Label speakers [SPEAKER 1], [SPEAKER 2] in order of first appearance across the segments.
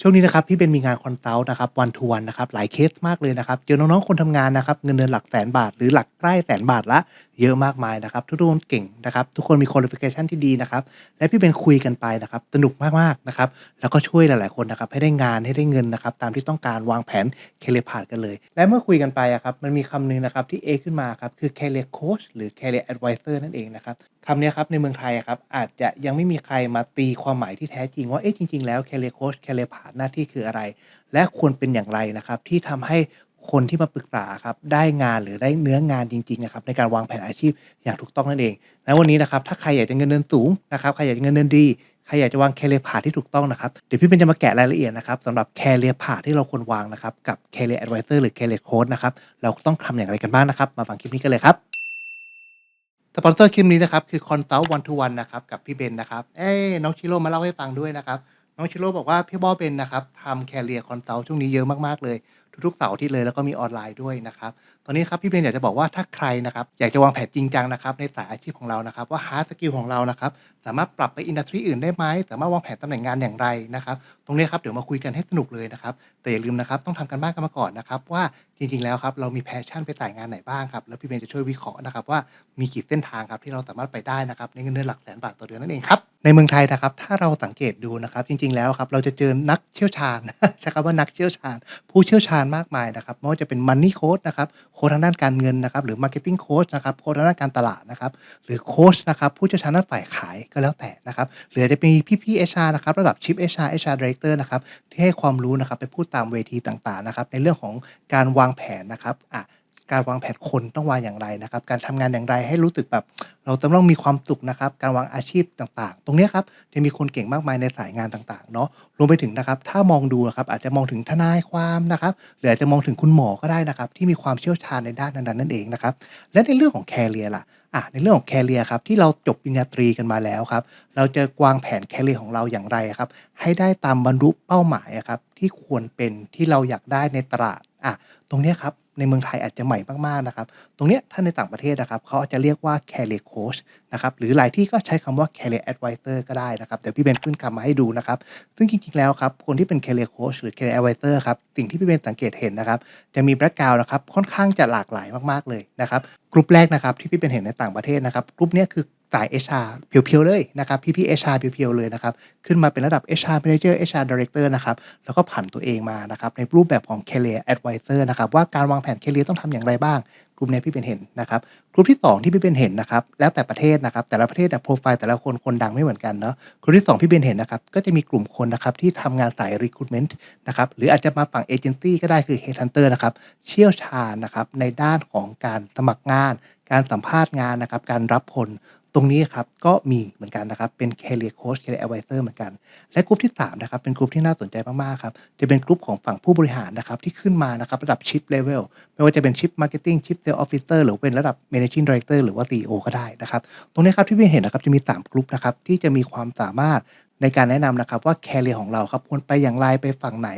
[SPEAKER 1] ช่วงนี้นะครับพี่เป็นมีงานคอนซัลท์นะครับวันทวนนะครับหลายเคสมากเลยนะครับเจอน้องๆคนทำงานนะครับเงินเดือนหลักแสนบาทหรือหลักใกล้แสนบาทละ เยอะมากมายนะครับ ทุกคนเก่งนะครับ ทุกคนมีคุณลิฟิเคชันที่ดีนะครับ และพี่เบนคุยกันไปนะครับ สนุกมากๆนะครับ แล้วก็ช่วยหลายๆคนนะครับ ให้ได้งานให้ได้เงินนะครับ ตามที่ต้องการวางแผนเคเลพาดกันเลย และเมื่อคุยกันไปอะครับ มันมีคำหนึงนะครับที่เอขึ้นมาครับ คือ career coach หรือ career advisor นั่นเองนะครับคำนี้ครับในเมืองไทยอะครับอาจจะยังไม่มีใครมาตีความหมายที่แท้จริงว่าเอ๊ะจริง ๆ แล้ว career coach career path หน้าที่คืออะไร และควรเป็นอย่างไรนะครับที่ทำให้ คนที่มาปรึกษาครับได้งานหรือได้เนื้องานจริงๆนะครับในการวางแผนอาชีพอย่างถูกต้องนั่นเองและวันนี้นะครับถ้าใครอยากจะเงินเดือนสูงนะครับใครอยากจะเงินเดือนดีใครอยากจะวาง career path ที่ถูกต้องนะครับเดี๋ยวพี่เป็นจะมาแกะรายละเอียดนะครับสำหรับ career path ที่เราควรวางนะครับกับ career advisor หรือ career coach นะครับเราต้องทำอย่างไรกันบ้างนะครับ มาฟังคลิปนี้กันเลยครับสปอนเซอร์คลิปนี้นะครับคือ Consult One to One นนะครับกับพี่เบนนะครับเอ้น้องชิโร่มาเล่าให้ฟังด้วยนะครับน้องชิโร่บอกว่าพี่บอเบนนะครับทำแคเรียคอนซัลท์ช่วงนี้เยอะมากๆเลย ทุกๆเสาร์อาที่เลยแล้วก็มีออนไลน์ด้วยนะครับตอนนี้ครับพี่เบนอยากจะบอกว่าถ้าใครนะครับอยากจะวางแผนจริงจังนะครับในสายอาชีพของเรานะครับว่าฮาร์ดสกิลของเรานะครับ สามารถปรับไปอินดัสทรีอื่นได้ไหมสามารถวางแผนตำแหน่งงานอย่างไรนะครับตรงนี้ครับเดี๋ยวมาคุยกันให้สนุกเลยนะครับแต่อย่าลืมนะครับต้องทำกันบ้านกันมาก่อนนะครับว่าจริงๆแล้วครับเรามีแพชชั่นไปสายงานไหนบ้างครับแล้วพี่เบนจะช่วยวิเคราะห์นะครับว่ามีกี่เส้นทางครับที่เราสามารถไปได้นะครับในเงินเดือนหลักแสนบาทต่อเดือนนั่นเองครับในเมืองไทยนะครับถ้าเราสังเกตดูนะครับจริงๆแล้วครับเราจะเจอนักเชี่ยวชาญ ใช้คำว่านักเชี่ยวชาญ ผู้เชี่ยวชาญมากมายนะครับไม่ว่าจะเป็นมันนี่โค้ดนะครับโค้ดทางด้านการเงินนะครับหรือมาร์เก็ตติ้งโค้ชนะครับโค้ดทางด้านการตลาดนะครับหรือโค้ชนะครับผู้เชี่ยวชาญด้านฝ่ายขายก็แล้วแต่นะครับหรือจะมีพี่ๆเอชาร์นะครับระดับชิปเอชาร์เอชาร์ดีเรคเตอร์นะครับที่ให้ความรู้นะครับไปพูดตามเวทีต่างๆนะครับในเรื่องของการวางแผนนะครับอะการวางแผนคนต้องวางอย่างไรนะครับ การทำงานอย่างไรให้รู้สึกแบบ เราต้องมีความสุขนะครับ การวางอาชีพต่างๆ ตรงนี้ครับจะมีคนเก่งมากมายในสายงานต่างๆเนาะรวมไปถึงนะครับ ถ้ามองดูนะครับอาจจะมองถึงทนายความนะครับหรืออาจจะมองถึงคุณหมอก็ได้นะครับ ที่มีความเชี่ยวชาญในด้านนั้นๆนั่นเองนะครับ และในเรื่องของแคเรียล่ะ อะในเรื่องของแคเรียครับที่เราจบปริญญาตรีกันมาแล้วครับ เราจะวางแผนแคเรียของเราอย่างไรครับ ให้ได้ตามบรรลุเป้าหมายครับที่ควรเป็นที่เราอยากได้ในตลาดอะตรงเนี้ยครับ ในเมืองไทยอาจจะใหม่มากๆนะครับ ตรงเนี้ยถ้าในต่างประเทศนะครับเขาอาจจะเรียกว่า career coach นะครับหรือหลายที่ก็ใช้คำว่า career advisor ก็ได้นะครับเดี๋ยวพี่เบนขึ้นคำมาให้ดูนะครับ ซึ่งจริงๆแล้วครับคนที่เป็น career coach หรือ career advisor ครับสิ่งที่พี่เบนสังเกตเห็นนะครับจะมีแบ็กกราวนะครับค่อนข้างจะหลากหลายมากๆเลยนะครับกลุ่มแรกนะครับที่พี่เป็นเห็นในต่างประเทศนะครับกลุ่มนี้คือ สาย HR เพียวๆเลยนะครับพี่ๆ HR เพียวๆเลยนะครับขึ้นมาเป็นระดับ HR Manager HR Director นะครับแล้วก็ผันตัวเองมานะครับในรูปแบบของ Career Advisor นะครับว่าการวางแผน Career ต้องทำอย่างไรบ้างกลุ่มนี้พี่เป็นเห็นนะครับกลุ่มที่ 2 ที่พี่เป็นเห็นนะครับแล้วแต่ประเทศนะครับแต่ละประเทศเนี่ยโปรไฟล์แต่ละคนคนดังไม่เหมือนกันเนาะกลุ่มที่ 2 พี่เป็นเห็นนะครับก็จะมีกลุ่มคนนะครับที่ทำงานสาย Recruitment นะครับหรืออาจจะมาฝั่งเอเจนซี่ก็ได้คือ Headhunter นะครับเชี่ยวชาญนะครับในด้านของการสมัครงาน การสัมภาษณ์งานนะครับ การรับคนตรงนี้ครับก็มีเหมือนกันนะครับ เป็น career coach career advisor เหมือนกัน และกลุ่มที่3นะครับเป็นกลุ่มที่น่าสนใจมากๆครับจะเป็นกลุ่มของฝั่งผู้บริหารนะครับที่ขึ้นมานะครับระดับ chip level ไม่ว่าจะเป็น chip marketing chip sales officer หรือเป็นระดับ managing director หรือว่า CEO ก็ได้นะครับ ตรงนี้ครับที่พี่เห็นนะครับจะมี 3 กลุ่มนะครับที่จะมีความสามารถในการแนะนำนะครับว่า career ของเราครับควรไปอย่างไรไปฝั่งไหน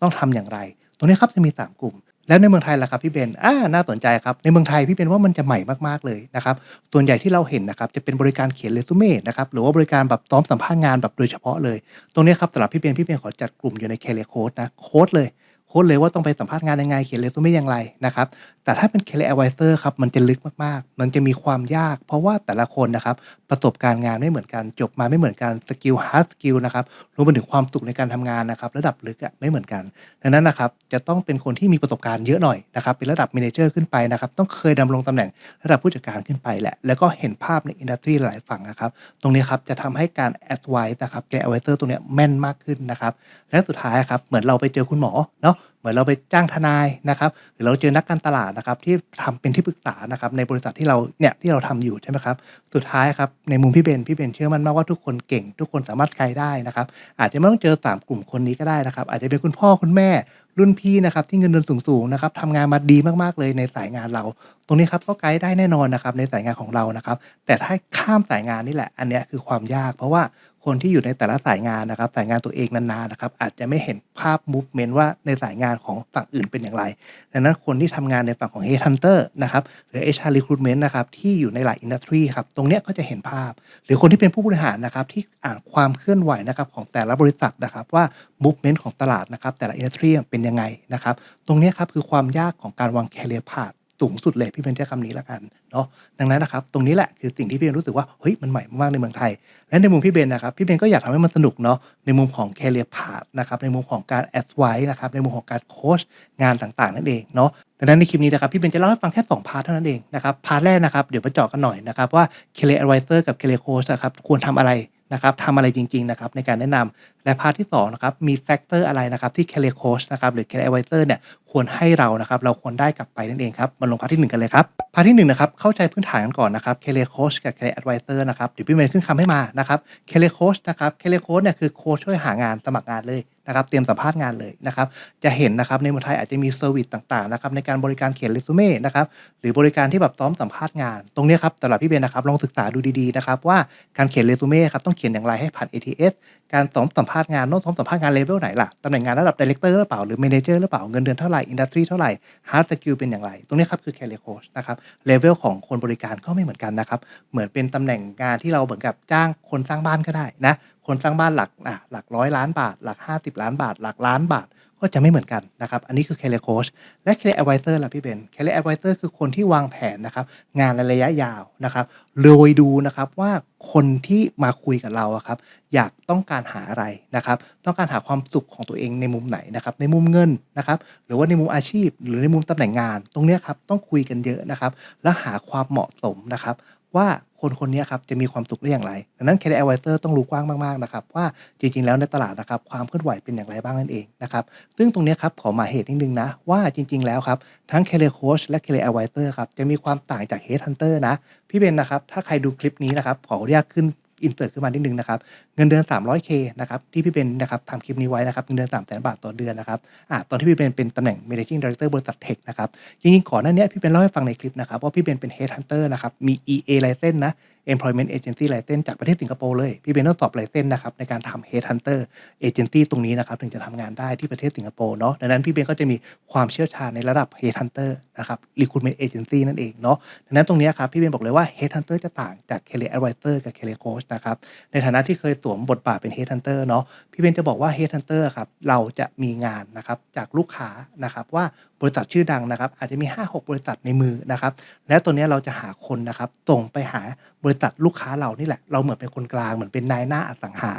[SPEAKER 1] ต้องทำอย่างไร ตรงนี้ครับจะมี 3 กลุ่ม แล้วในเมืองไทยล่ะครับพี่เบนอ่าน่าสนใจครับ ในเมืองไทยพี่เบนว่ามันจะใหม่มากๆเลยนะครับส่วนใหญ่ที่เราเห็นนะครับจะเป็นบริการเขียนเรซูเม่นะครับหรือว่าบริการแบบซ้อมสัมภาษณ์งานแบบโดยเฉพาะเลย ตรงนี้ครับสำหรับพี่เบนพี่เบนขอจัดกลุ่มอยู่ใน career coach นะโค้ดเลย ค้ดเลยว่าต้องไปสัมภาษณ์งานยังไงเขียนเรซูเม่อย่างไรนะครับ แต่ถ้าเป็น career advisor ครับมันจะลึกมากๆ มันจะมีความยาก เพราะว่าแต่ละคนนะครับประสบการณ์งานไม่เหมือนกันจบมาไม่เหมือนกันสกิลฮาร์ดสกิลนะครับรวมไปถึงความสุขในการทำงานนะครับ ระดับลึกอะไม่เหมือนกัน ดังนั้นนะครับจะต้องเป็นคนที่มีประสบการณ์เยอะหน่อยนะครับเป็นระดับ Manager ขึ้นไปนะครับต้องเคยดำรงตำแหน่งระดับผู้จัดการขึ้นไปแหละแล้วก็เห็นภาพในอินดัสทรีหลายฝั่งนะครับตรงนี้ครับจะทำให้การ advice นะครับแก advisor ตรงนี้แม่นมากขึ้นนะครับและสุดท้ายครับเหมือนเราไปเจอคุณหมอเนาะ เหมือนเราไปจ้างทนายนะครับหรือเราเจอนักการตลาดนะครับที่ทำเป็นที่ปรึกษานะครับในบริษัทที่เราเนี่ยที่เราทำอยู่ใช่ไหมครับสุดท้ายครับในมุมพี่เบนพี่เบนเชื่อมั่นมากว่าทุกคนเก่ง ทุกคนสามารถไกลได้นะครับอาจจะไม่ต้องเจอสามกลุ่มคนนี้ก็ได้นะครับ อาจจะเป็นคุณพ่อคุณแม่รุ่นพี่นะครับที่เงินเดือนสูงๆนะครับทำงานมาดีมากๆเลยในสายงานเรา ตรงนี้ครับก็ไกด์ได้แน่นอนนะครับในสายงานของเรานะครับแต่ถ้าข้ามสายงานนี่แหละ อันเนี้ยคือความยาก เพราะว่า คนที่อยู่ในแต่ละสายงานนะครับ สายงานตัวเองนานๆนะครับ อาจจะไม่เห็นภาพ movement ว่าในสายงานของฝั่งอื่นเป็นอย่างไร ดังนั้นคนที่ทำงานในฝั่งของ Headhunter นะครับหรือ HR Recruitment นะครับที่อยู่ในหลายอินดัสทรีครับตรงเนี้ยก็จะเห็นภาพ หรือคนที่เป็นผู้บริหารนะครับที่อ่านความเคลื่อนไหวนะครับของแต่ละบริษัทนะครับว่า movement ของตลาดนะครับแต่ละอินดัสทรีเป็นยังไงนะครับตรงเนี้ยครับคือความยากของการวาง career path สูงสุดเลยพี่เป็นใช้คำนี้ละกันเนาะดังนั้นนะครับตรงนี้แหละคือสิ่งที่พี่เบนรู้สึกว่าเฮ้ยมันใหม่มากในเมืองไทย และในมุมพี่เบนนะครับพี่เบนก็อยากทำให้มันสนุกเนาะในมุมของ career path นะครับในมุมของการ advice นะครับในมุมของการโค้ชงานต่างๆนั่นเองเนาะดังนั้นในคลิปนี้นะครับพี่เบนจะเล่าให้ฟังแค่ 2 พาร์ทเท่านั้นเองนะครับพาร์ทแรกนะครับเดี๋ยวมาเจาะกันหน่อยนะครับว่า career advisor กับ career coach นะครับควรทำอะไรนะครับทำอะไรจริงๆนะครับในการแนะนำ และพาร์ทที่2นะครับมีแฟกเตอร์อะไรนะครับที่ career coach นะครับหรือ career advisor เนี่ยควรให้เรานะครับเราควรได้กลับไปนั่นเองครับมาลงพาร์ทที่หนึ่งกันเลยครับพาร์ทที่หนึ่งนะครับเข้าใจพื้นฐานกันก่อนนะครับ career coach กับ career advisor นะครับเดี๋ยวพี่เมย์ขึ้นคำให้มานะครับ career coach นะครับ career coach เนี่ยคือโค้ชช่วยหางานสมัครงานเลยนะครับเตรียมสัมภาษณ์งานเลยนะครับจะเห็นนะครับในเมืองไทยอาจจะมีเซอร์วิสต่างๆนะครับในการบริการเขียนเรซูเม่นะครับหรือบริการที่แบบซ้อมสัมภาษณ์งาน ตรงนี้ครับสำหรับพี่เบนนะครับลองศึกษาดูดีๆนะครับว่าการเขียนเรซูเม่ครับต้องเขียนอย่างไรให้ผ่าน ATS การสอมสัมภาษณ์งานน้องซ้อมสัมภาษณ์งานเลเวลไหนล่ะตำแหน่งงานระดับดีเลกเตอร์หรือเปล่าหรือเมนเจอร์หรือเปล่าเงินเดือนเท่าไหร่อินดัสทรีเท่าไหร่ฮาร์ดสกิลเป็นอย่างไร ตรงนี้ครับคือ career coach นะครับเลเวลของคนบริการก็ไม่เหมือนกันนะครับเหมือนเป็นตำแหน่งงานที่เราเหมือนกับจ้างคนสร้างบ้านก็ได้นะคนสร้างบ้านหลักอะหลักร้อยล้านบาท หลัก 50 ล้านบาท หลักล้านบาท ก็จะไม่เหมือนกันนะครับ อันนี้คือ career coach และ career advisor ล่ะพี่เบน career advisor คือคนที่วางแผนนะครับ งานในระยะยาวนะครับโดยดูนะครับว่าคนที่มาคุยกับเราครับ อยากต้องการหาอะไรนะครับ ต้องการหาความสุขของตัวเองในมุมไหนนะครับ ในมุมเงินนะครับ หรือว่าในมุมอาชีพ หรือในมุมตำแหน่งงาน ตรงนี้ครับต้องคุยกันเยอะนะครับ แล้วหาความเหมาะสมนะครับ ว่าคนคนนี้ครับจะมีความสุขได้อย่างไร ดังนั้น career advisor ต้องรู้กว้างมากๆนะครับว่าจริงๆแล้วในตลาดนะครับความเคลื่อนไหวเป็นอย่างไรบ้างนั่นเองนะครับซึ่งตรงนี้ครับขอหมายเหตุนิดนึงนะ ว่าจริงๆแล้วครับทั้ง career coach และ career advisor ครับจะมีความต่างจาก head hunter นะ พี่เบนนะครับถ้าใครดูคลิปนี้นะครับขออนุญาตขึ้น อินเสิร์ตขึ้นมานิดนึงนะครับเงินเดือน 300k นะครับที่พี่เบนนะครับทำคลิปนี้ไว้นะครับเงินเดือน3 0 0 0 0 บาทต่อเดือนนะครับอ่าตอนที่พี่เบนเป็นตำแหน่ง managing director บริษัทเทคนะครับจริงๆก่อนหน้านี้พี่เบนเล่าให้ฟังในคลิปนะครับว่าพี่เบนเป็น head hunter นะครับมี EA license นะ employment agency license จากประเทศสิงคโปร์เลย พี่เบนต้องสอบ license นะครับในการทำ head hunter agency ตรงนี้นะครับถึงจะทำงานได้ที่ประเทศสิงคโปร์เนาะดังนั้นพี่เบนก็จะมีความเชี่ยวชาญในระดับ head hunter นะครับ recruitment agency นั่นเองเนาะดังนั้นตรงนี้ครับพี่เบนบอกเลยว่า head hunter จะต่างจาก career advisor กับ career coach นะครับในฐานะที่เคยสวมบทบาทเป็น head hunter เนาะพี่เบนจะบอกว่า head hunter ครับเราจะมีงานนะครับจากลูกค้านะครับว่า บริษัทชื่อดังนะครับ อาจจะมี 5-6 บริษัทในมือนะครับ และตัวนี้เราจะหาคนนะครับส่งไปหาบริษัทลูกค้าเรานี่แหละ เราเหมือนเป็นคนกลางเหมือนเป็นนายหน้าอสังหา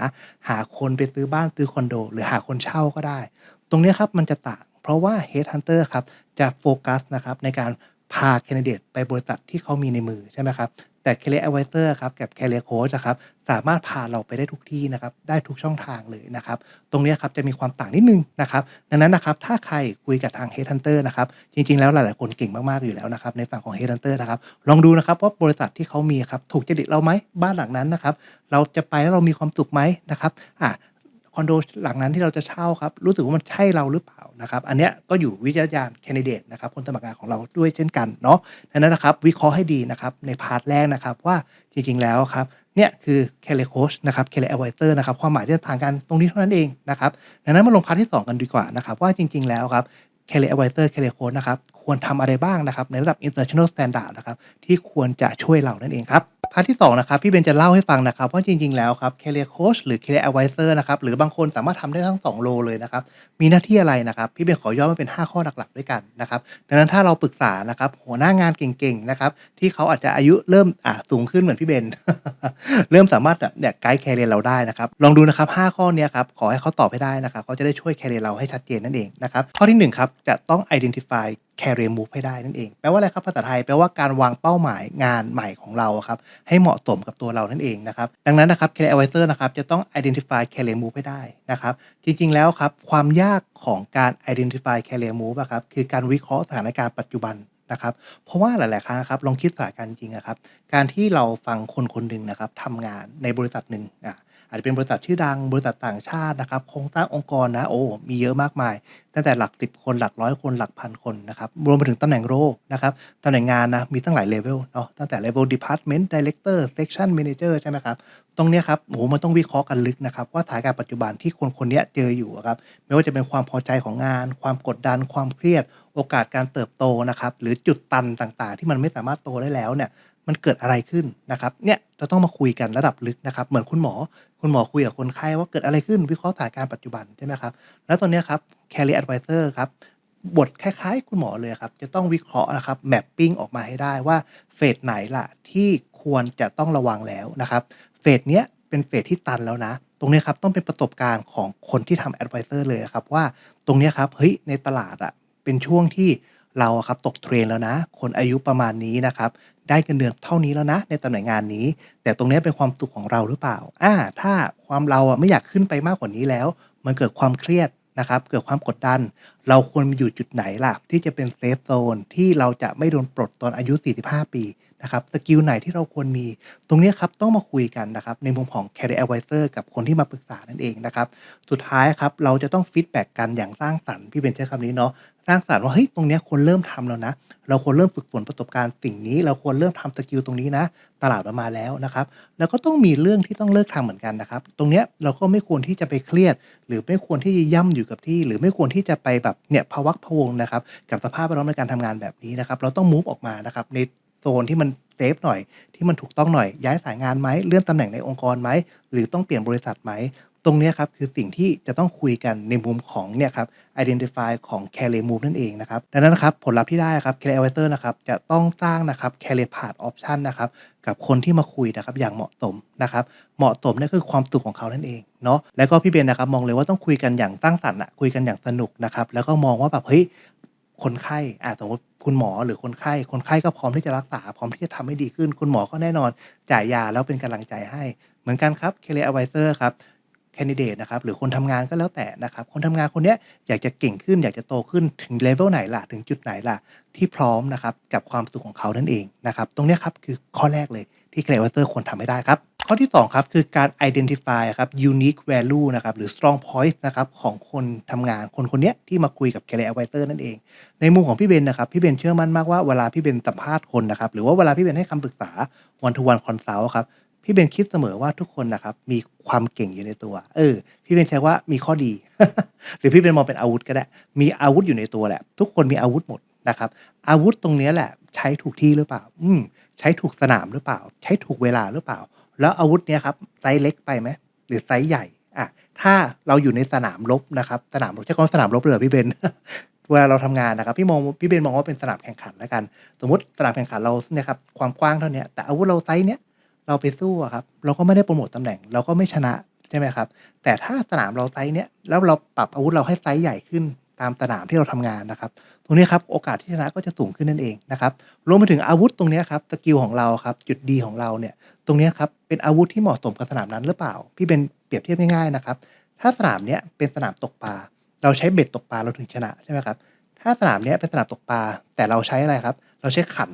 [SPEAKER 1] หาคนไปซื้อบ้านซื้อคอนโด หรือหาคนเช่าก็ได้ ตรงนี้ครับมันจะต่าง เพราะว่า Head Hunter ครับจะโฟกัสนะครับในการพาแคนดิเดตไปบริษัทที่เขามีในมือใช่ไหมครับ แต่ Career Advisor ครับกับ Career Coach นะครับสามารถพาเราไปได้ทุกที่นะครับได้ทุกช่องทางเลยนะครับตรงนี้ครับจะมีความต่างนิดนึงนะครับดังนั้นนะครับถ้าใครคุยกับทาง Head Hunter นะครับจริงๆ แล้วหลายๆคนเก่งมากๆอยู่แล้วนะครับในฝั่งของ Head Hunter นะครับลองดูนะครับว่าบริษัทที่เขามีครับถูกจริตเราไหมบ้านหลังนั้นนะครับเราจะไปแล้วเรามีความสุขไหมนะครับอะ คอนโดหลังนั้นที่เราจะเช่าครับ รู้สึกว่ามันใช่เราหรือเปล่านะครับ อันเนี้ยก็อยู่วิจารณญาณแคนดิเดตนะครับคนสมัครงานของเราด้วยเช่นกันเนาะดังนั้นนะครับ วิเคราะห์ให้ดีนะครับในพาร์ทแรกนะครับว่าจริงๆแล้วครับเนี่ยคือ career coach นะครับ career advisor นะครับความหมายที่ต่างกันตรงนี้เท่านั้นเองนะครับดังนั้นมาลงพาร์ทที่ 2 กันดีกว่านะครับว่าจริง ๆ แล้วครับ career advisor career coach นะครับควรทำอะไรบ้างนะครับในระดับ international standard นะครับที่ควรจะช่วยเรานั่นเองครับ พาร์ทที่2นะครับพี่เบนจะเล่าให้ฟังนะครับว่าจริงๆแล้วครับ career coach หรือ career advisor นะครับหรือบางคนสามารถทำได้ทั้ง 2 โลเลยนะครับมีหน้าที่อะไรนะครับพี่เบนขอย่อมาเป็น 5 ข้อหลักๆด้วยกันนะครับดังนั้นถ้าเราปรึกษานะครับหัวหน้างานเก่งๆนะครับที่เขาอาจจะอายุเริ่มอะสูงขึ้นเหมือนพี่เบนเริ่มสามารถเนี่ยไกด์แคเรียเราได้นะครับลองดูนะครับ5ข้อนี้ครับขอให้เขาตอบให้ได้นะครับเขาจะได้ช่วยแคเรียเราให้ชัดเจนนั่นเองนะครับข้อที่หนึ่งครับจะต้อง identify career move ให้ได้นั่นเอง แปลว่าอะไรครับภาษาไทยแปลว่าการวางเป้าหมายงานใหม่ของเราครับให้เหมาะสมกับตัวเรานั่นเองนะครับดังนั้นนะครับ career advisor นะครับจะต้อง identify career move ให้ได้นะครับจริง ๆ แล้วครับความยากของการ identify career move อะครับคือการวิเคราะห์สถานการณ์ปัจจุบันนะครับเพราะว่าหลาย ๆ ครั้งครับลองคิดสถานการณ์จริงๆอะครับการที่เราฟังคนคนหนึ่งนะครับทำงานในบริษัทหนึ่งอะ อาจจะเป็นบริษัทชื่อดังบริษัทต่างชาตินะครับโครงสร้างองค์กรนะโอ้มีเยอะมากมาย ตั้งแต่หลัก10คนหลักร้อยคนหลักพันคนนะครับรวมไปถึงตำแหน่งโรนะครับตำแหน่งงานนะมีตั้งหลายเลเวลเนาะตั้งแต่ level department director section manager ใช่ไหมครับตรงนี้ครับโอ้มันต้องวิเคราะห์กันลึกนะครับว่าสถานการณ์ปัจจุบันที่คนคนนี้เจออยู่ครับไม่ว่าจะเป็นความพอใจของงาน ความกดดันความเครียด โอกาสการเติบโตนะครับหรือจุดตันต่างๆ ที่มันไม่สามารถโตได้แล้วเนี่ย มันเกิดอะไรขึ้นนะครับเนี่ยจะต้องมาคุยกันระดับลึกนะครับ เหมือนคุณหมอ คุณหมอคุยกับคนไข้ว่าเกิดอะไรขึ้นวิเคราะห์สถานการณ์ปัจจุบันใช่ไหมครับแล้วตรงเนี้ครับ Career Advisor ครับบทคล้ายๆ คุณหมอเลยครับ จะต้องวิเคราะห์นะครับ mapping ออกมาให้ได้ว่าเฟสไหนล่ะที่ควรจะต้องระวังแล้วนะครับเฟสเนี้ยเป็นเฟสที่ตันแล้วนะ ตรงเนี้ยครับต้องเป็นประสบการณ์ของคนที่ทำ Advisor เลยอะครับว่าตรงเนี้ยครับเฮ้ยในตลาดอะเป็นช่วงที่ เราอะครับตก trend แล้วนะ คนอายุประมาณนี้นะครับ ได้เงินเดือนเท่านี้แล้วนะ ในตำแหน่งงานนี้ แต่ตรงนี้เป็นความสุขของเราหรือเปล่าอ่าถ้าความเราอะไม่อยากขึ้นไปมากกว่านี้แล้ว มันเกิดความเครียดนะครับ เกิดความกดดัน เราควรอยู่จุดไหนล่ะ ที่จะเป็นเซฟโซนที่เราจะไม่โดนปลดตอนอายุ 45 ปีนะครับสกิลไหนที่เราควรมี ตรงนี้ครับต้องมาคุยกันนะครับในมุมของ Career Advisor กับคนที่มาปรึกษานั่นเองนะครับ สุดท้ายครับเราจะต้องฟีดแบ็กกันอย่างสร้างสรรค์พี่เบนใช้คำนี้เนาะ สร้างสรรค์ว่าเฮ้ยตรงเนี้ยควรเริ่มทำแล้วนะ เราควรเริ่มฝึกฝนประสบการณ์สิ่งนี้ เราควรเริ่มทำสกิลตรงนี้นะ ตลาดมันมาแล้วนะครับ แล้วก็ต้องมีเรื่องที่ต้องเลิกทำเหมือนกันนะครับ ตรงเนี้ยเราก็ไม่ควรที่จะไปเครียด หรือไม่ควรที่จะย่ำอยู่กับที่ หรือไม่ควรที่จะไปแบบเนี่ยพวักพวงนะครับ กับสภาพแวดล้อมในการทำงานแบบนี้นะครับ เราต้องมูฟออกมานะครับในโซนที่มันเซฟหน่อยที่มันถูกต้องหน่อยย้ายสายงานไหมเลื่อนตำแหน่งในองค์กรไหมหรือต้องเปลี่ยนบริษัทไหม ตรงนี้ครับคือสิ่งที่จะต้องคุยกันในมุมของเนี่ยครับ identify ของ Career Move นั่นเองนะครับ ดังนั้นนะครับผลลัพธ์ที่ได้ครับ Career Advisor นะครับจะต้องสร้างนะครับ Career Path Option นะครับกับคนที่มาคุยนะครับอย่างเหมาะสมนะครับ เหมาะสมเนี่ยคือความสุขของเขานั่นเองเนาะแล้วก็พี่เบนนะครับมองเลยว่าต้องคุยกันอย่างสร้งสรรค์อะคุยกันอย่างสนุกนะครับแล้วก็มองว่าแบบเฮ้ยคนไข้อ่าสมมติคุณหมอหรือคนไข้ คนไข้ก็พร้อมที่จะรักษา พร้อมที่จะทำให้ดีขึ้น คุณหมอก็แน่นอนจ่ายยาแล้วเป็นกำลังใจให้ เหมือนกันครับ Career Advisor ครับ แคนดิเดตนะครับหรือคนทำงานก็แล้วแต่นะครับ คนทำงานคนเนี้ยอยากจะเก่งขึ้น อยากจะโตขึ้นถึง level ไหนล่ะ ถึงจุดไหนล่ะ ที่พร้อมนะครับกับความสุขของเขานั่นเองนะครับตรงนี้ครับคือข้อแรกเลยที่ Career Advisor ควรทำให้ได้ครับ ข้อที่ 2 ครับคือการ identify ครับ unique value นะครับหรือ strong point นะครับของคนทำงานคนคนเนี้ยที่มาคุยกับ Career Advisor นั่นเอง ในมุมของพี่เบนนะครับพี่เบนเชื่อมั่นมากว่าเวลาพี่เบนสัมภาษณ์คนนะครับหรือว่าเวลาพี่เบนให้คำปรึกษา one to one consult ครับ พี่เบนคิดเสมอว่าทุกคนนะครับมีความเก่งอยู่ในตัว เออ พี่เบนใช้ว่ามีข้อดี หรือพี่เบนมองเป็นอาวุธก็ได้ มีอาวุธอยู่ในตัวแหละ ทุกคนมีอาวุธหมดนะครับ อาวุธตรงนี้แหละ ใช้ถูกที่หรือเปล่า อืม ใช้ถูกสนามหรือเปล่า ใช้ถูกเวลาหรือเปล่า แล้วอาวุธเนี้ยครับไซซ์เล็กไปไหมหรือไซซ์ใหญ่อะถ้าเราอยู่ในสนามรบนะครับ สนามรบใช้คำสนามรบเลยพี่เบนเวลาเราทำงานนะครับพี่มองพี่เบนมองว่าเป็นสนามแข่งขันแล้วกัน สมมุติสนามแข่งขันเราเนี่ยครับความกว้างเท่านี้แต่อาวุธเราไซซ์เนี้ย เราไปสู้อะครับ เราก็ไม่ได้โพรโมตตำแหน่ง เราก็ไม่ชนะใช่ไหมครับ แต่ถ้าสนามเราไซซ์เนี้ยแล้วเราปรับอาวุธเราให้ไซซ์ใหญ่ขึ้นตามสนามที่เราทำงานนะครับ ตรงนี้ครับโอกาสที่ชนะก็จะสูงขึ้นนั่นเองนะครับรวมไปถึงอาวุธตรงนี้ครับสกิลของเราครับจุดดีของเราเนี่ย ตรงนี้ครับเป็นอาวุธที่เหมาะสมกับสนามนั้นหรือเปล่า พี่เบนเปรียบเทียบง่ายๆนะครับ ถ้าสนามเนี้ยเป็นสนามตกปลาเราใช้เบ็ดตกปลาเราถึงชนะใช่ไหมครับถ้าสนามเนี้ยเป็นสนามตกปลาแต่เราใช้อะไรครับ เราใช้ขัน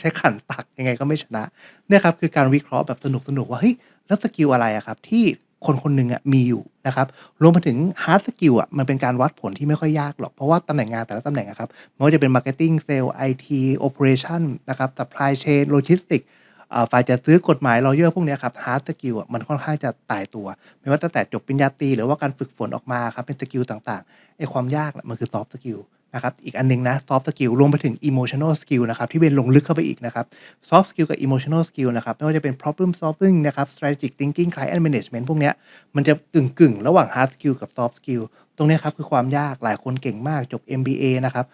[SPEAKER 1] ใช้ขันตักยังไงก็ไม่ชนะเนี่ยครับคือการวิเคราะห์แบบสนุกๆว่าเฮ้ยแล้วสกิลอะไรอะครับที่คนคนหนึ่งอะมีอยู่นะครับรวมไปถึง hard skill อะมันเป็นการวัดผลที่ไม่ค่อยยากหรอก เพราะว่าตำแหน่งงานแต่ละตำแหน่งอะครับไม่ว่าจะเป็น marketing เซลส์ IT operation นนะครับ supply chain logistics อ่าฝ่ายจัดซื้อกฎหมาย lawyer พวกเนี้ยครับ hard skill อะมันค่อนข้างจะตายตัว ไม่ว่าตั้งแต่จบปริญญาตรีหรือว่าการฝึกฝนออกมาครับเป็นสกิลต่างๆไอ้ความยากน่ะมันคือ soft skill นะครับอีกอันหนึ่งนะ soft skill รวมไปถึง emotional skill นะครับที่เบนลงลึกเข้าไปอีกนะครับ soft skill กับ emotional skill นะครับไม่ว่าจะเป็น problem solving นะครับ strategic thinking client management พวกเนี้ยมันจะกึ่งๆระหว่าง hard skill กับ soft skill ตรงเนี้ยครับคือความยากหลายคนเก่งมากจบ MBA นะครับ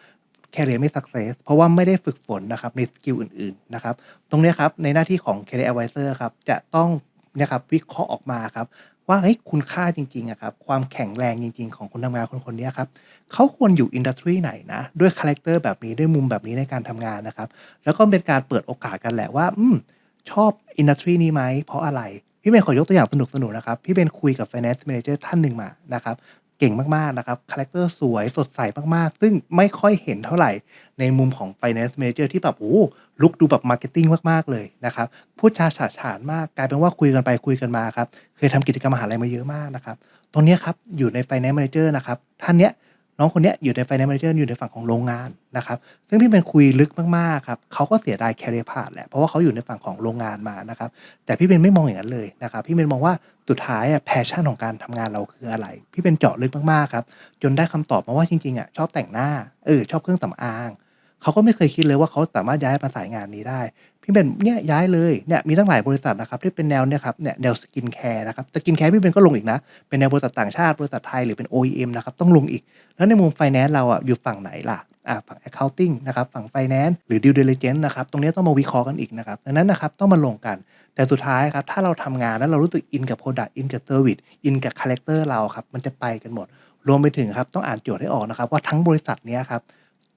[SPEAKER 1] career ไม่ success เพราะว่าไม่ได้ฝึกฝนนะครับในสกิลอื่นๆนะครับตรงเนี้ยครับในหน้าที่ของ career advisor ครับจะต้องนี่ยครับวิเคราะห์ออกมาครับ ว่าเฮ้ยคุณค่าจริงๆอะครับความแข็งแรงจริง ๆ ของคนทำงานคนคนนี้ครับเขาควรอยู่อินดัสทรีไหนนะด้วยคาแรคเตอร์แบบนี้ด้วยมุมแบบนี้ในการทำงานนะครับ แล้วก็เป็นการเปิดโอกาสกันแหละว่า อืมชอบอินดัสทรีนี้ไหมเพราะอะไร พี่เบนขอยกตัวอย่างสนุกๆนะครับ พี่เบนคุยกับ finance manager ท่านหนึ่งมานะครับเก่งมากๆนะครับคาแรคเตอร์สวยสดใสมากๆ ซึ่งไม่ค่อยเห็นเท่าไหร่ในมุมของ Finance Manager ที่แบบโอ้ ลุกดูแบบ Marketing มาก ๆ เลยนะครับพูดจาฉาฉานมากกลายเป็นว่าคุยกันไปคุยกันมาครับเคยทำกิจกรรมมหาลัยมาเยอะมากนะครับตรงนี้ครับอยู่ใน Finance Manager นะครับท่านเนี้ยน้องคนเนี้ยอยู่ใน Finance Manager อยู่ในฝั่งของโรงงานนะครับซึ่งพี่เป็นคุยลึกมากๆครับเขาก็เสียดาย career path แหละเพราะว่าเขาอยู่ในฝั่งของโรงงานมานะครับแต่พี่เป็นไม่มองอย่างนั้นเลยนะครับพี่เป็นมองว่าสุดท้ายอะ passion ของการทำงานเราคืออะไร พี่เป็นเจาะลึกมากๆครับจนได้คำตอบมาว่าจริงๆอะชอบแต่งหน้าเออชอบเครื่องสำอาง เขาก็ไม่เคยคิดเลยว่าเขาสามารถย้ายมาสายงานนี้ได้ พี่เบนเนี่ยย้ายเลยเนี่ยมีตั้งหลายบริษัทนะครับที่เป็นแนวเนี่ยครับเนี่ยแนวสกินแคร์นะครับสกินแคร์พี่เบนก็ลงอีกนะ เป็นแนวบริษัทต่างชาติบริษัทไทยหรือเป็น OEM นะครับต้องลงอีก แล้วในมุมไฟแนนซ์เราอะอยู่ฝั่งไหนล่ะอ่าฝั่ง accounting นะครับฝั่ง finance หรือ due diligence นะครับตรงนี้ต้องมาวิเคราะห์กันอีกนะครับดังนั้นนะครับต้องมาลงกัน แต่สุดท้ายครับถ้าเราทำงานแล้วเรารู้สึกอินกับ product อินกับ service อินกับ character เราครับมันจะไปกันหมด รวมไปถึงครับต้องอ่านโจทย์ให้ออกนะครับว่าทั้งบริษัทนี้ครับ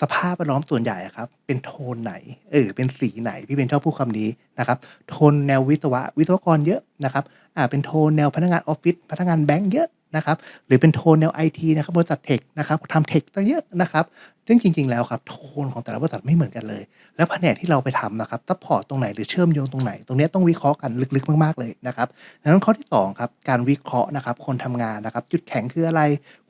[SPEAKER 1] สภาพแวดล้อมส่วนใหญ่อะครับ เป็นโทนไหนเออเป็นสีไหนพี่เป็นชอบพูดคำนี้นะครับ โทนแนววิศวะวิศวกรเยอะนะครับอ่าเป็นโทนแนวพนักงานออฟฟิศพนักงานแบงก์เยอะ นะครับหรือเป็นโทนแนวไอทีนะครับบริษัทเทคนะครับทำเทคตั้งเยอะนะครับซึ่งจริง ๆ แล้วครับโทนของแต่ละบริษัทไม่เหมือนกันเลย แล้วแผนกที่เราไปทำนะครับซัพพอร์ตตรงไหนหรือเชื่อมโยงตรงไหน ตรงนี้ต้องวิเคราะห์กันลึกๆ มากๆเลยนะครับดังนั้นข้อที่สองครับการวิเคราะห์นะครับคนทำงานนะครับจุดแข็งคืออะไร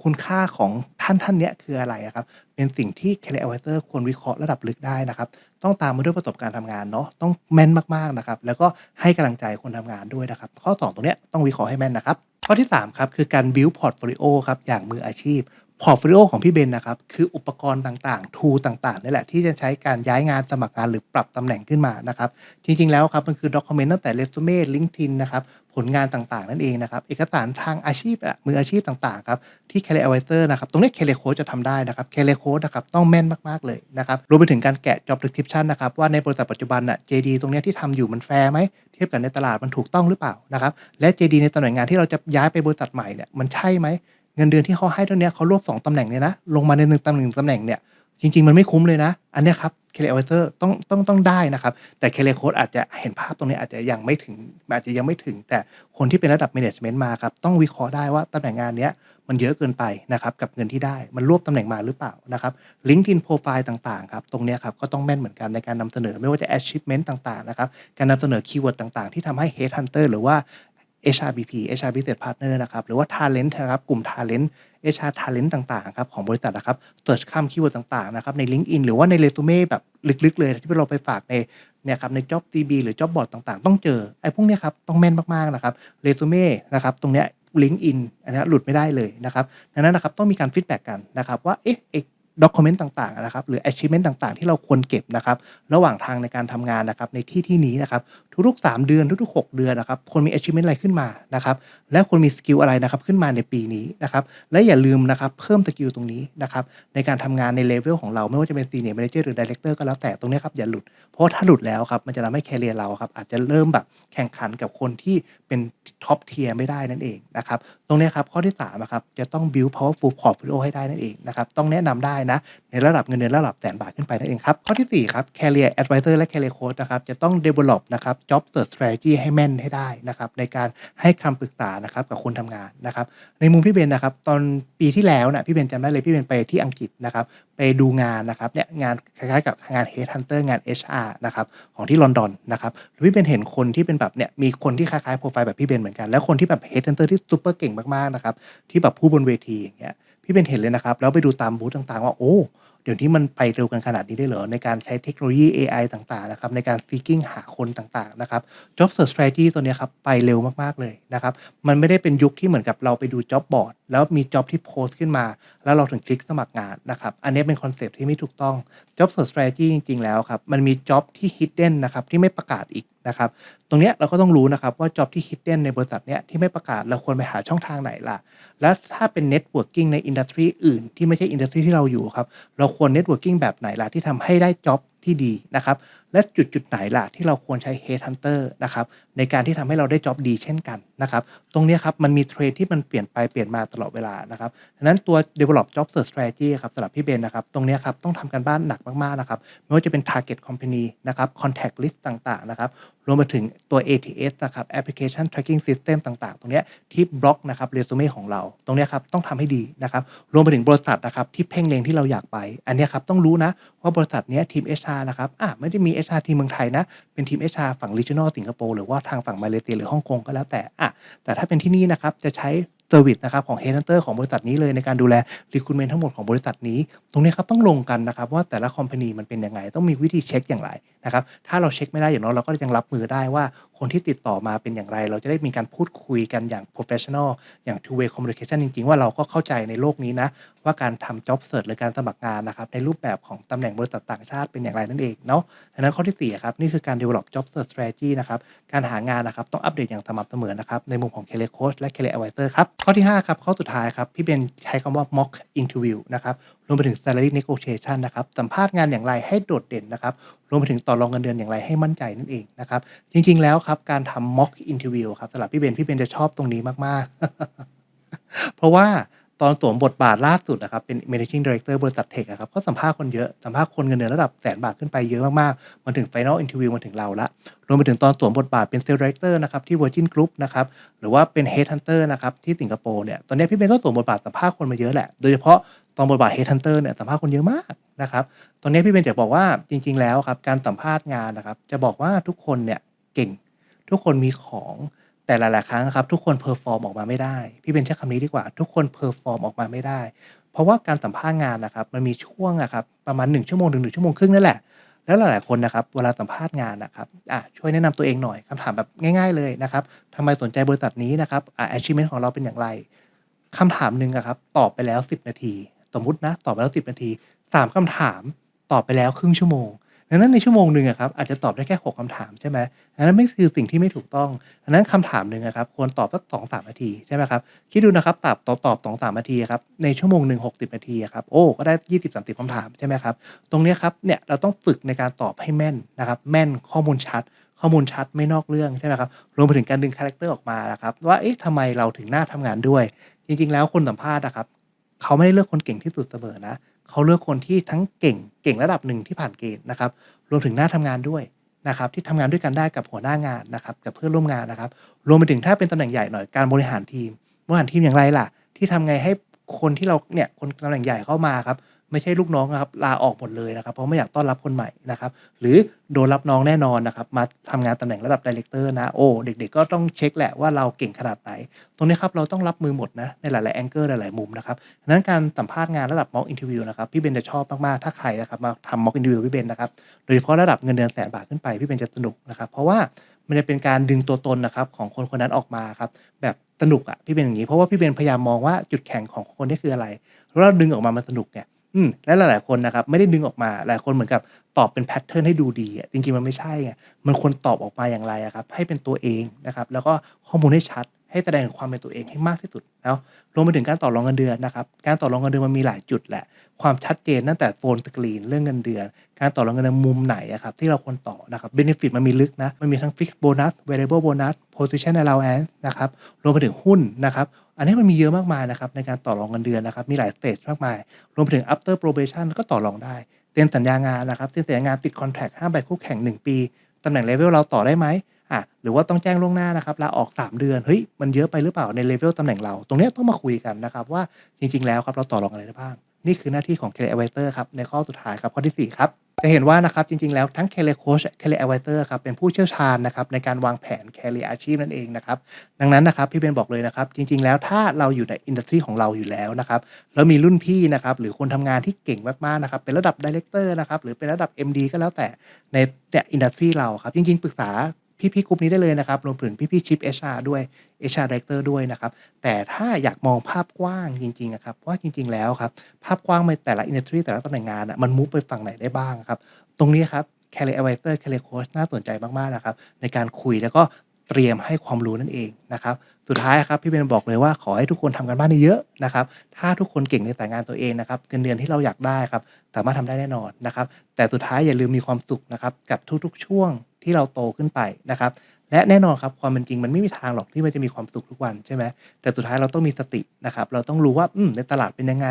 [SPEAKER 1] คุณค่าของท่านท่านเนี้ยคืออะไรครับเป็นสิ่งที่ Career Advisor ควรวิเคราะห์ระดับลึกได้นะครับต้องตามมาด้วยประสบการณ์ทำงานเนาะต้องแม่นมากๆนะครับแล้วก็ให้กำลังใจคนทำงานด้วยนะครับข้อ 2 ตรงเนี้ยต้องวิเคราะห์ให้แม่นนะครับ ข้อที่ 3 ครับ คือการ build portfolio ครับ อย่างมืออาชีพ portfolio ของพี่เบนนะครับ คืออุปกรณ์ต่างๆ tool ต่างๆนี่แหละ ที่จะใช้การย้ายงานสมัครงานหรือปรับตำแหน่งขึ้นมานะครับ จริงๆแล้วครับ มันคือ document ตั้งแต่ resume LinkedIn นะครับ ลงานต่างๆ นั่นเองนะครับ เอกสารทางอาชีพอะมืออาชีพต่างๆครับที่ Career Advisor นะครับตรงนี้ Career Coach จะทำได้นะครับ Career Coach นะครับต้องแม่นมากๆเลยนะครับรวมไปถึงการแกะ Job Description นะครับว่าในบริษัทปัจจุบันน่ะ JD ตรงนี้ที่ทำอยู่มันแฟร์ไหมเทียบกับในตลาดมันถูกต้องหรือเปล่านะครับและ JD ในตำแหน่งงานที่เราจะย้ายไปบริษัทใหม่เนี่ยมันใช่ไหมเงินเดือนที่เขาให้เท่าเนี้เขารวบ2ตำแหน่งเนี่ยนะลงมาในหนึ่งตำแหน่งตำแหน่งเนี่ย จริง ๆ มันไม่คุ้มเลยนะ อันเนี้ยครับ Career Advisor ต้องต้องต้องได้นะครับ แต่ Career Coach อาจจะเห็นภาพตรงนี้อาจจะยังไม่ถึงอาจจะยังไม่ถึง แต่คนที่เป็นระดับ Management มาครับ ต้องวิเคราะห์ได้ว่าตำแหน่งงานเนี้ยมันเยอะเกินไปนะครับกับเงินที่ได้มันรวบตำแหน่งมาหรือเปล่านะครับ LinkedIn Profile ต่างๆครับตรงเนี้ยครับก็ต้องแม่นเหมือนกันในการนำเสนอไม่ว่าจะ Achievement ต่างๆนะครับการนำเสนอคีย์เวิร์ดต่างๆ ที่ทำให้ Headhunter หรือว่า HRBP HR Business Partner นะครับหรือว่า Talent นะครับกลุ่ม Talent HR Talent ต่างๆครับของบริษัทนะครับเสิร์ชคำคีย์เวิร์ดต่างๆนะครับใน LinkedIn หรือว่าในเรซูเม่แบบลึกๆ เลยที่เราไปฝากในเนี่ยครับใน Job DB หรือ Job Board ต่างๆ ต้องเจอไอ้พวกเนี้ยครับต้องแม่นมากๆนะครับเรซูเม่นะครับตรงเนี้ย LinkedIn อันนี้หลุดไม่ได้เลยนะครับดังนั้นนะครับต้องมีการฟีดแบ็กกันนะครับว่าเอ๊ะ ด็อกิเมนต์ต่างๆนะครับหรือ achievement ต่างๆ ที่เราควรเก็บนะครับระหว่างทางในการทำงานนะครับในที่ที่นี้นะครับทุกๆ 3 เดือนทุกๆ 6 เดือนนะครับควรมี achievement อะไรขึ้นมานะครับและควรมีสกิลอะไรนะครับขึ้นมาในปีนี้นะครับและอย่าลืมนะครับเพิ่มสกิลตรงนี้นะครับในการทำงานในเลเวลของเราไม่ว่าจะเป็น senior manager หรือ director ก็แล้วแต่ตรงนี้ครับอย่าหลุด เพราะถ้าหลุดแล้วครับมันจะทำให้แคเรียเราครับอาจจะเริ่มแบบแข่งขันกับคนที่เป็นท็อปเทียร์ไม่ได้นั่นเองนะครับตรงนี้ครับข้อที่3นะครับจะต้อง build powerful portfolio ให้ได้นั่นเองนะครับต้องแนะนำได้นะ ในระดับเงินเดือนระดับแสนบาทขึ้นไปนั่นเองครับ ข้อที่ 4 ครับ career advisor และ career coach นะครับจะต้อง develop นะครับ job search strategy ให้แม่นให้ได้นะครับในการให้คำปรึกษานะครับกับคนทำงานนะครับในมุมพี่เบนนะครับตอนปีที่แล้วนะพี่เบนจำได้เลยพี่เบนไปที่อังกฤษนะครับไปดูงานนะครับเนี่ยงานคล้ายๆกับงาน headhunter งาน HR นะครับของที่ลอนดอนนะครับพี่เบนเห็นคนที่เป็นแบบเนี่ยมีคนที่คล้ายๆโปรไฟล์แบบพี่เบนเหมือนกัน แล้วคนที่แบบ headhunter ที่ซูเปอร์เก่งมากๆนะครับที่แบบพูดบนเวทีอย่างเงี้ย พี่เบนเห็นเลยนะครับ แล้วไปดูตามบูธต่างๆ ว่าโอ้เดี๋ยวนี้มันไปเร็วกันขนาดนี้ได้เหรอ ในการใช้เทคโนโลยี AI ต่างๆนะครับในการ seeking หาคนต่างๆนะครับ job search strategy ตัวนี้ครับไปเร็วมากๆเลยนะครับ มันไม่ได้เป็นยุคที่เหมือนกับเราไปดู job board แล้วมี job ที่โพสต์ขึ้นมา แล้วเราถึงคลิกสมัครงานนะครับ อันนี้เป็นคอนเซปที่ไม่ถูกต้อง job search strategy จริง ๆ แล้วครับ มันมี job ที่ hidden นะครับที่ไม่ประกาศอีก นะครับ ตรงเนี้ยเราก็ต้องรู้นะครับว่า job ที่ hidden ในบริษัทเนี้ยที่ไม่ประกาศเราควรไปหาช่องทางไหนล่ะ แล้วถ้าเป็น networking ในอินดัสทรีอื่นที่ไม่ใช่อินดัสทรีที่เราอยู่ครับ เราควร networking แบบไหนล่ะที่ทำให้ได้ job ที่ดีนะครับ และจุดจุดไหนล่ะที่เราควรใช้ headhunter นะครับในการที่ทำให้เราได้ job ดีเช่นกันนะครับตรงนี้ครับมันมีเทรนที่มันเปลี่ยนไปเปลี่ยนมาตลอดเวลานะครับดังนั้นตัว develop job search strategy ครับสำหรับพี่เบนนะครับตรงนี้ครับต้องทำการบ้านหนักมากๆนะครับไม่ว่าจะเป็น target company นะครับ contact list ต่างๆนะครับรวมไปถึงตัว ATS นะครับ Application Tracking System ต่างๆ ตรงนี้ที่บล็อกนะครับเรซูเม่ของเรา ตรงนี้ครับต้องทำให้ดีนะครับรวมไปถึงบริษัทนะครับที่เพ่งเล็งที่เราอยากไป อันนี้ครับต้องรู้นะว่าบริษัทนี้ทีม HR นะครับอะไม่ได้มี HR ทีมเมืองไทยนะ เป็นทีม HR ฝั่ง Regional สิงคโปร์หรือว่าทางฝั่งมาเลเซียหรือฮ่องกงก็แล้วแต่อะแต่ถ้าเป็นที่นี่นะครับจะใช้เซอร์วิสนะครับของ Headhunter ของบริษัทนี้เลยในการดูแล Recruitment ทั้งหมดของบริษัทนี้ ตรงนี้ครับต้องลงกันนะครับว่าแต่ละคอมพานีมันเป็นยังไง ต้องมีวิธีเช็คอย่างไรนะครับถ้าเราเช็คไม่ได้อย่างน้อยเราก็ยังรับมือได้ว่า คนที่ติดต่อมาเป็นอย่างไร เราจะได้มีการพูดคุยกันอย่าง professional อย่าง two way communication จริง ๆ ว่าเราก็เข้าใจในโลกนี้นะ ว่าการทำ job search หรือการสมัครงานนะครับในรูปแบบของตำแหน่งบริษัทต่างชาติเป็นอย่างไรนั่นเองเนาะดังนั้นข้อที่สี่ครับนี่คือการ develop job search strategy นะครับการหางานนะครับต้องอัปเดตอย่างสม่ำเสมอนะครับในมุมของ career coach และ career advisor ครับข้อที่ห้าครับข้อสุดท้ายครับพี่เบนใช้คำว่า mock interview นะครับรวมไปถึง salary negotiation นะครับสัมภาษณ์งานอย่างไรให้โดดเด่นนะครับ รวมไปถึงต่อรองเงินเดือนอย่างไรให้มั่นใจนั่นเองนะครับ จริง ๆ แล้วครับ การทำ mock interview ครับสำหรับพี่เบน พี่เบนจะชอบตรงนี้มาก ๆ เพราะว่า ตอนสวมบทบาทล่าสุดนะครับเป็น managing director บริษัทเทคครับก็สัมภาษณ์คนเยอะ สัมภาษณ์คนเงินเดือนระดับแสนบาทขึ้นไปเยอะมากๆมาถึง final interview มาถึงเราละรวมไปถึงตอนสวมบทบาทเป็น sales director นะครับที่ Virgin Group นะครับหรือว่าเป็น headhunter นะครับที่สิงคโปร์เนี่ยตอนนี้พี่เบนก็สวมบทบาทสัมภาษณ์คนมาเยอะแหละโดยเฉพาะตอนบทบาท headhunter เนี่ยสัมภาษณ์คนเยอะมากนะครับตอนนี้พี่เบนจะบอกว่าจริง ๆ แล้วครับการสัมภาษณ์งานนะครับจะบอกว่าทุกคนเนี่ยเก่ง ทุกคนมีของ แต่หลาย ๆ ครั้งครับทุกคนเพอร์ฟอร์มออกมาไม่ได้ พี่เบนใช้คำนี้ดีกว่า ทุกคนเพอร์ฟอร์มออกมาไม่ได้ เพราะว่าการสัมภาษณ์งานนะครับมันมีช่วงอะครับประมาณ 1 ชั่วโมงถึง1ชั่วโมงครึ่งนั่นแหละแล้วหลาย ๆ คนนะครับเวลาสัมภาษณ์งานนะครับอะช่วยแนะนำตัวเองหน่อยคำถามแบบง่าย ๆ เลยนะครับทำไมสนใจบริษัทนี้นะครับอะ achievement ของเราเป็นอย่างไรคำถามหนึ่งอะครับตอบไปแล้ว 10 นาที สมมุตินะตอบไปแล้ว 10 นาทีสามคำถามตอบไปแล้วครึ่งชั่วโมง ดังนั้นในชั่วโมงหนึ่งครับอาจจะตอบได้แค่ 6คำถามใช่ไหมอันนั้นไม่คือสิ่งที่ไม่ถูกต้องอันนั้นคำถามหนึ่งครับควรตอบสักสองสามนาทีใช่ไหมครับคิดดูนะครับตอบตอบตอบสองสามนาทีครับในชั่วโมงหนึ่งหกสิบนาทีครับโอ้ก็ได้ยี่สิบสามสิบคำถามใช่ไหมครับตรงนี้ครับเนี่ยเราต้องฝึกในการตอบให้แม่นนะครับแม่นข้อมูลชัดข้อมูลชัดไม่นอกเรื่องใช่ไหมครับรวมไปถึงการดึงคาแรคเตอร์ออกมานะครับว่าเอ๊ะทำไมเราถึงน่าทำงานด้วย จริงๆ แล้วคนสัมภาษณ์นะครับเขาไม่ได้เลือกคนเก่งที่สุดเสมอนะ เขาเลือกคนที่ทั้งเก่งเก่งระดับหนึ่งที่ผ่านเกณฑ์นะครับรวมถึงหน้าทำงานด้วยนะครับที่ทำงานด้วยกันได้กับหัวหน้างานนะครับกับเพื่อนร่วมงานนะครับ รวมไปถึงถ้าเป็นตำแหน่งใหญ่หน่อยการบริหารทีมบริหารทีมอย่างไรล่ะ ที่ทำไงให้คนที่เราเนี่ยคนตำแหน่งใหญ่เข้ามาครับ ไม่ใช่ลูกน้องนะครับลาออกหมดเลยนะครับ เพราะไม่อยากต้อนรับคนใหม่นะครับ หรือโดนรับน้องแน่นอนนะครับ มาทำงานตำแหน่งระดับดีเลกเตอร์นะ โอ้ เด็กๆ ก็ต้องเช็คแหละว่าเราเก่งขนาดไหน ตรงนี้ครับ เราต้องรับมือหมดนะ ในหลายๆแองเกิลหลายๆมุมนะครับดังนั้นการสัมภาษณ์งานระดับม็อกอินเทอร์วิวนะครับ พี่เบนจะชอบมาก ๆ ถ้าใครนะครับมาทำม็อกอินเทอร์วิวพี่เบนนะครับ โดยเฉพาะระดับเงินเดือนแสนบาทขึ้นไปพี่เบนจะสนุกนะครับ เพราะว่ามันจะเป็นการดึงตัวตนนะครับของคนคนนั้นออกมาครับแบบสนุกอะพี่เบนอย่างนี้เพราะว่าพี่เบนพยายามมองว่าจุดแข็งของคนนี้คืออะไรแล้วเราดึงออกมามันสนุกเนี่ย อืมและหลาย ๆ คนนะครับไม่ได้ดึงออกมาหลายคนเหมือนกับตอบเป็นแพทเทิร์นให้ดูดีอะจริง ๆ มันไม่ใช่ไงมันควรตอบออกมาอย่างไรอะครับให้เป็นตัวเองนะครับแล้วก็ข้อมูลให้ชัดให้แสดงความเป็นตัวเองให้มากที่สุดแล้วรวมไปถึงการต่อรองเงินเดือนนะครับการต่อรองเงินเดือนมันมีหลายจุดแหละ ความชัดเจนตั้งแต่โฟนสกรีนเรื่องเงินเดือน การต่อรองเงินเดือนมุมไหนอะครับที่เราควรต่อนะครับเบนฟิตมันมีลึกนะมันมีทั้งฟิกซ์โบนัสเว r ร a b l e โบนัสโพ s ิชัน allowance นะครับรวมไปถึงหุ้นนะครับ อันนี้มันมีเยอะมากมายนะครับในการต่อรองเงินเดือนนะครับมีหลายสเตจมากมาย รวมถึง after probation ก็ต่อรองได้เซ็นสัญญางานนะครับเซ็นสัญญางานติดคอนแทคห้ามใบคู่แข่ง 1 ปีตำแหน่งเลเวลเราต่อได้ไหมอะหรือว่าต้องแจ้งล่วงหน้านะครับลาออก 3 เดือนเฮ้ยมันเยอะไปหรือเปล่าในเลเวลตำแหน่งเรา ตรงนี้ต้องมาคุยกันนะครับว่าจริง ๆ แล้วครับเราต่อรองอะไรได้บ้าง นี่คือหน้าที่ของ Career Advisor ครับในข้อสุดท้ายครับข้อที่4ครับ จะเห็นว่านะครับจริง ๆ แล้วทั้ง Career Coach Career Advisor ครับเป็นผู้เชี่ยวชาญนะครับในการวางแผน Career อาชีพนั่นเองนะครับดังนั้นนะครับพี่เบนบอกเลยนะครับจริง ๆ แล้วถ้าเราอยู่ในอินดัสทรีของเราอยู่แล้วนะครับแล้วมีรุ่นพี่นะครับหรือคนทำงานที่เก่งมากๆนะครับเป็นระดับดีเลกเตอร์นะครับหรือเป็นระดับ MD ก็แล้วแต่ในเนี่ยอินดัสทรีเราครับจริง ๆ ปรึกษา พี่ๆกลุ่มนี้ได้เลยนะครับ รวมถึงพี่ๆชิป HR ด้วย HR Director ด้วยนะครับ แต่ถ้าอยากมองภาพกว้างจริงๆอะครับว่าจริง ๆ แล้วครับ ภาพกว้างในแต่ละอินดัสทรีแต่ละตำแหน่งงานอะมันมุฟไปฝั่งไหนได้บ้างครับ ตรงนี้ครับ Career Advisor Career Coach น่าสนใจมากๆนะครับ ในการคุยแล้วก็เตรียมให้ความรู้นั่นเองนะครับ สุดท้ายครับพี่เบนบอกเลยว่าขอให้ทุกคนทำกันบ้านเยอะนะครับ ถ้าทุกคนเก่งในแต่งานตัวเองนะครับเงินเดือนที่เราอยากได้ครับสามารถทำได้แน่นอนนะครับ แต่สุดท้ายอย่าลืมมีความสุขนะครับกับทุกๆช่วง ที่เราโตขึ้นไปนะครับและแน่นอนครับความเป็นจริงมันไม่มีทางหรอกที่มันจะมีความสุขทุกวันใช่ไหมแต่สุดท้ายเราต้องมีสตินะครับเราต้องรู้ว่าอืในตลาดเป็นยังไง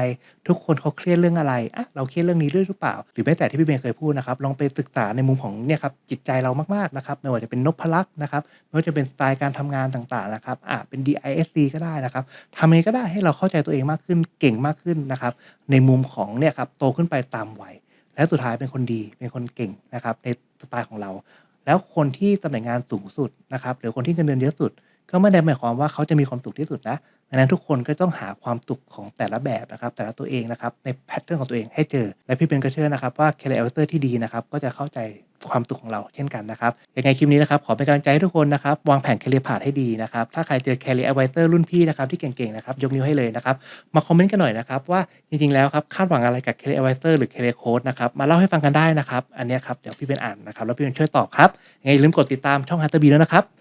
[SPEAKER 1] ทุกคนเขาเครียดเรื่องอะไรอะเราเครียดเรื่องนี้ด้วยหรือเปล่า หรือแม้แต่ที่พี่เบนเคยพูดนะครับลองไปศึกษาในมุมของเนี่ยครับจิตใจเรามากๆนะครับไม่ว่าจะเป็นนพลักษ์นะครับไม่ว่าจะเป็นสไตล์การทำงานต่างๆนะครับอะเป็น DISC ก็ได้นะครับทำยังไงก็ได้ให้เราเข้าใจตัวเองมากขึ้นเก่งมากขึ้นนะครับในมุมของเนี่ยครับโตขึ้นไปตามวัยและสุดท้ายเป็นคนดีเป็นคนเก่งนะครับในสไตล์ของเรา แล้วคนที่ตำแหน่งงานสูงสุดนะครับหรือคนที่เงินเดือนเยอะสุด ก็ไม่ได้หมายความว่าเขาจะมีความสุขที่สุดนะ ดังนั้นทุกคนก็ต้องหาความสุขของแต่ละแบบนะครับ แต่ละตัวเองนะครับ ในแพทเทิร์นของตัวเองให้เจอ และพี่เป็นก็เชื่อนะครับว่าเคเลเอเวอร์ที่ดีนะครับ ก็จะเข้าใจความสุขของเราเช่นกันนะครับยังไงคลิปนี้นะครับ ขอเป็นกำลังใจให้ทุกคนนะครับ วางแผนเคลร์พาให้ดีนะครับ ถ้าใครเจอเคลร์ไอเตอร์รุ่นพี่นะครับที่เก่งๆนะครับ ยกนิ้วให้เลยนะครับ มาคอมเมนต์กันหน่อยนะครับ ว่าจริงๆแล้วครับคาดหวังอะไรกับเคลร์ไอเตอร์หรือเคลร์โค้ดนะครับมาเล่าให้ฟังกันได้นะครับ อันนี้ครับเดี๋ยวพี่เป็นอ่านนะครับแล้วพี่เป็นช่วยตอบครับยังไงลืมกดติดตามช่องฮัตเตอร์บีแล้วนะครับ